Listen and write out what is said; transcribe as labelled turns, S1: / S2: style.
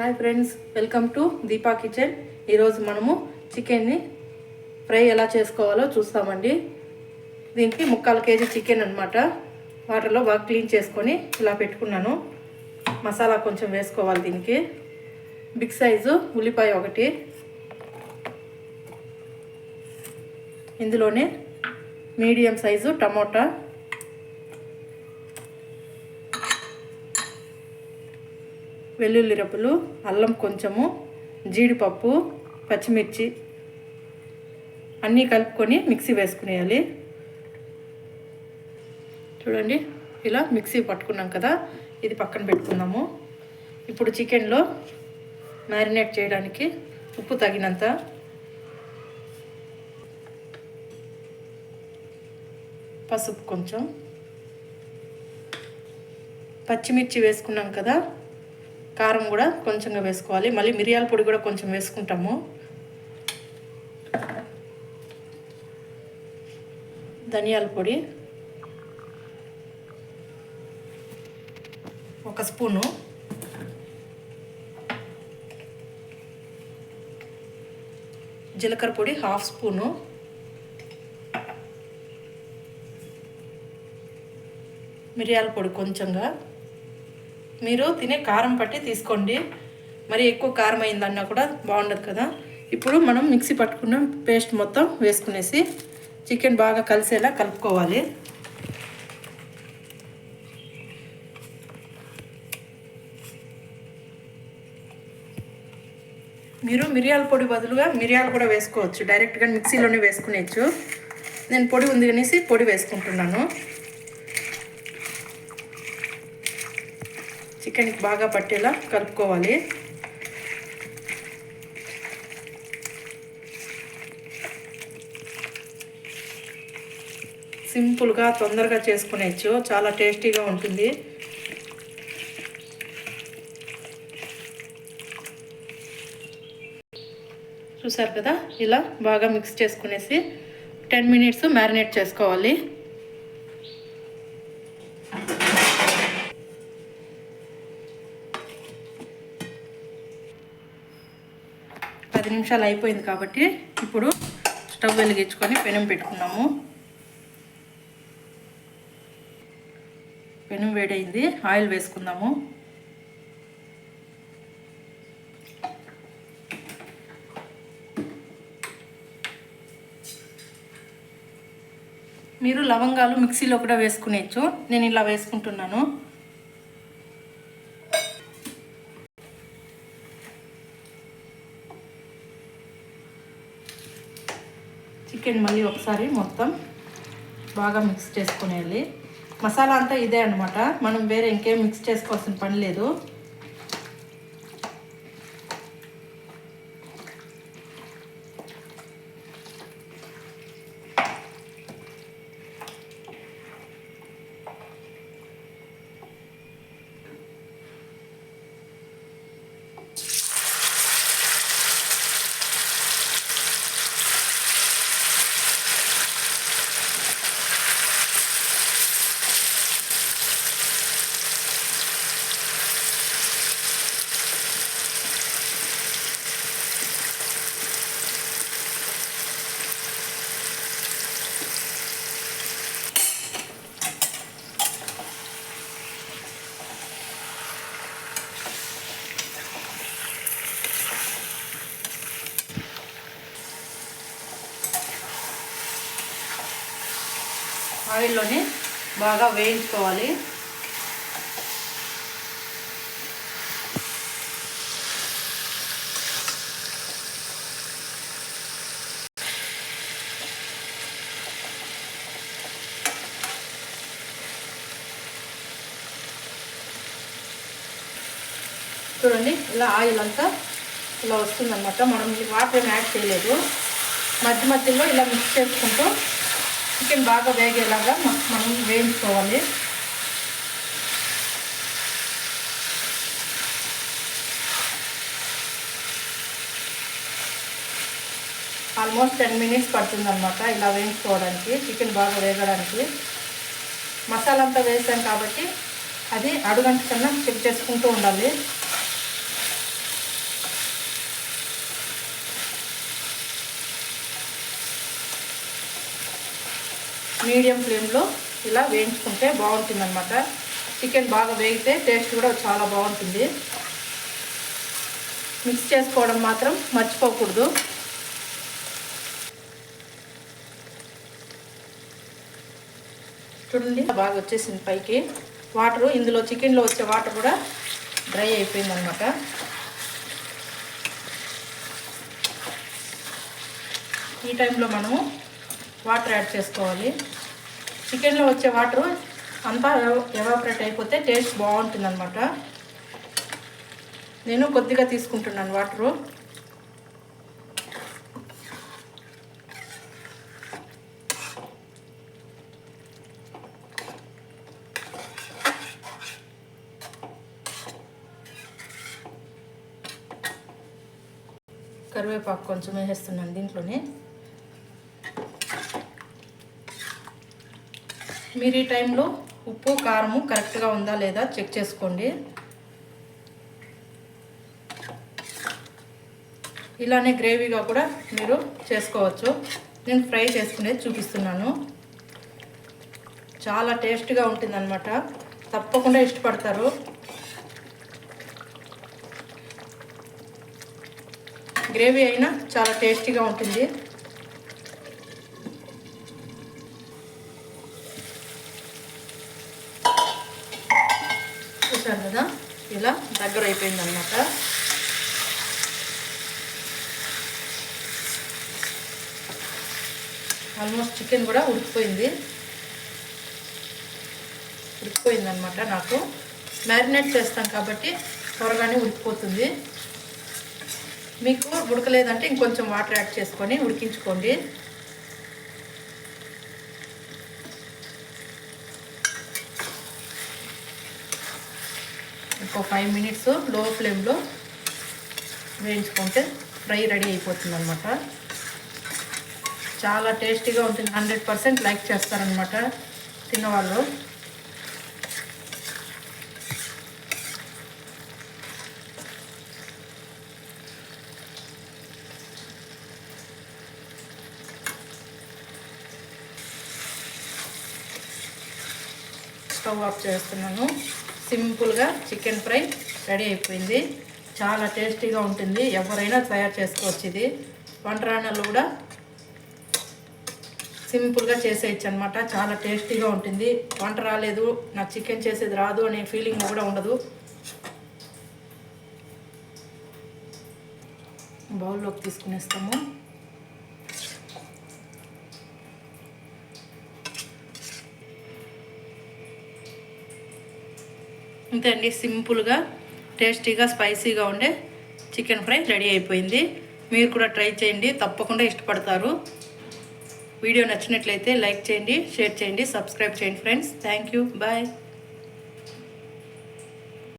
S1: Hi friends welcome to Deepa kitchen ఈరోజు మనము చికెన్ని ఫ్రై ఎలా చేసుకోవాలో చూస్తామండి. దీనికి ముక్కాలు కేజీ చికెన్ అనమాట వాటర్లో బాగా క్లీన్ చేసుకొని ఇలా పెట్టుకున్నాను. మసాలా కొంచెం వేసుకోవాలి దీనికి. బిగ్ సైజు ఉల్లిపాయ ఒకటి. ఇందులోనే మీడియం సైజు టమోటా. వెల్లుల్లి రబ్బులు అల్లం కొంచెము జీడిపప్పు పచ్చిమిర్చి అన్నీ కలుపుకొని మిక్సీ వేసుకునేయాలి. చూడండి ఇలా మిక్సీ పట్టుకున్నాం కదా ఇది పక్కన పెట్టుకుందాము. ఇప్పుడు చికెన్లో మ్యారినేట్ చేయడానికి ఉప్పు తగినంత పసుపు కొంచెం. పచ్చిమిర్చి వేసుకున్నాం కదా కారం కూడా కొంచెంగా వేసుకోవాలి. మళ్ళీ మిరియాల పొడి కూడా కొంచెం వేసుకుంటాము. ధనియాల పొడి. ఒక స్పూను. జీలకర్ర పొడి హాఫ్ స్పూను. మిరియాల పొడి కొంచెంగా. మీరు తినే కారం పట్టి తీసుకోండి. మరి ఎక్కువ కారం అయిందన్నా కూడా బాగుండదు కదా. ఇప్పుడు మనం మిక్సీ పట్టుకున్న పేస్ట్ మొత్తం వేసుకునేసి చికెన్ బాగా కలిసేలా కలుపుకోవాలి. మీరు మిరియాల పొడి బదులుగా మిరియాలు కూడా వేసుకోవచ్చు. డైరెక్ట్గా మిక్సీలోనే వేసుకునేచ్చు నేను పొడి ఉంది అనేసి పొడి వేసుకుంటున్నాను. చికెన్కి బాగా పట్టేలా కలుపుకోవాలి. సింపుల్గా తొందరగా చేసుకునేచ్చు. చాలా టేస్టీగా ఉంటుంది. చూసారు కదా? ఇలా బాగా మిక్స్ చేసుకునేసి టెన్ మినిట్స్ మ్యారినేట్ చేసుకోవాలి. నిమిషాలు అయిపోయింది కాబట్టి ఇప్పుడు స్టవ్ వెలిగించుకొని పెనం పెట్టుకున్నాము. పెనం వేడైంది ఆయిల్ వేసుకుందాము. మీరు లవంగాలు మిక్సీలో కూడా వేసుకునేచ్చు నేను ఇలా వేసుకుంటున్నాను. చికెన్ మళ్ళీ ఒకసారి మొత్తం బాగా మిక్స్ చేసుకునేయాలి. మసాలా అంతా ఇదే అనమాట మనం వేరే ఇంకేం మిక్స్ చేసుకోవాల్సిన పని లేదు. ఆయిల్లోనే బాగా వేయించుకోవాలి. చూడండి ఇలా ఆయిల్ అంతా ఇలా వస్తుందన్నమాట. మనం వాటర్ యాడ్ చేయలేదు. మధ్య మధ్యలో ఇలా మిక్స్ చేసుకుంటూ చికెన్ బాగా వేగేలాగా మనం వేయించుకోవాలి. ఆల్మోస్ట్ టెన్ మినిట్స్ పడుతుందన్నమాట ఇలా వేయించుకోవడానికి చికెన్ బాగా వేగడానికి. మసాలా అంతా వేసాం కాబట్టి అది అడుగంట కన్నా చెక్ చేసుకుంటూ ఉండాలి. మీడియం ఫ్లేమ్లో ఇలా వేయించుకుంటే బాగుంటుంది అనమాట చికెన్ బాగా వేగితే టేస్ట్ కూడా చాలా బాగుంటుంది. మిక్స్ చేసుకోవడం మాత్రం మర్చిపోకూడదు. చూడండి బాగా వచ్చేసింది పైకి. వాటరు ఇందులో చికెన్లో వచ్చే వాటర్ కూడా డ్రై అయిపోయింది అనమాట ఈ టైంలో మనము వాటర్ యాడ్ చేసుకోవాలి. చికెన్లో వచ్చే వాటరు అంతా ఎవాపరేట్ అయిపోతే టేస్ట్ బాగుంటుంది అనమాట నేను కొద్దిగా తీసుకుంటున్నాను వాటరు. కరివేపాకు కొంచెం వేసేస్తున్నాను దీంట్లోనే. మీరు ఈ టైంలో ఉప్పు కారము కరెక్ట్గా ఉందా లేదా చెక్ చేసుకోండి. ఇలానే గ్రేవీగా కూడా మీరు చేసుకోవచ్చు. నేను ఫ్రై చేసుకునేది చూపిస్తున్నాను. చాలా టేస్ట్గా ఉంటుందన్నమాట. తప్పకుండా ఇష్టపడతారు. గ్రేవీ అయినా చాలా టేస్టీగా ఉంటుంది. చూసారు కదా? ఇలా దగ్గర అయిపోయింది అనమాట ఆల్మోస్ట్ చికెన్ కూడా ఉడికిపోయింది. ఉడికిపోయింది అనమాట నాకు. మ్యారినేట్ చేస్తాం కాబట్టి త్వరగానే ఉడికిపోతుంది. మీకు ఉడకలేదంటే ఇంకొంచెం వాటర్ యాడ్ చేసుకొని ఉడికించుకోండి. ఇంకో ఫైవ్ మినిట్స్లో ఫ్లేమ్లో వేయించుకుంటే ఫ్రై రెడీ అయిపోతుంది అనమాట చాలా టేస్టీగా ఉంటుంది. హండ్రెడ్ పర్సెంట్ లైక్ చేస్తారనమాట తిన్నవాళ్ళు. స్టవ్ ఆఫ్ చేస్తున్నాను. సింపుల్గా చికెన్ ఫ్రై రెడీ అయిపోయింది. చాలా టేస్టీగా ఉంటుంది. ఎవరైనా తయారు చేసుకోవచ్చు ఇది. వంటరాణాలు కూడా సింపుల్గా చేసేయచ్చు అనమాట చాలా టేస్టీగా ఉంటుంది. వంట రాలేదు నాకు చికెన్ చేసేది రాదు అనే ఫీలింగ్ కూడా ఉండదు. బౌల్లోకి తీసుకునేస్తాము. ఇంతే అండి సింపుల్గా టేస్టీగా స్పైసీగా ఉండే చికెన్ ఫ్రై రెడీ అయిపోయింది. మీరు కూడా ట్రై చేయండి తప్పకుండా ఇష్టపడతారు. వీడియో నచ్చినట్లయితే లైక్ చేయండి షేర్ చేయండి సబ్స్క్రైబ్ చేయండి ఫ్రెండ్స్. Thank you bye.